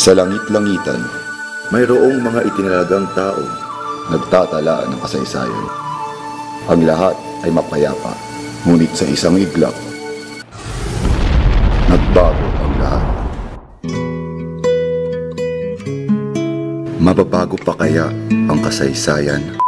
Sa langit-langitan, mayroong mga itinalagang tao nagtatala ng kasaysayan. Ang lahat ay mapayapa, ngunit sa isang iglap, nagbago ang lahat. Mababago pa kaya ang kasaysayan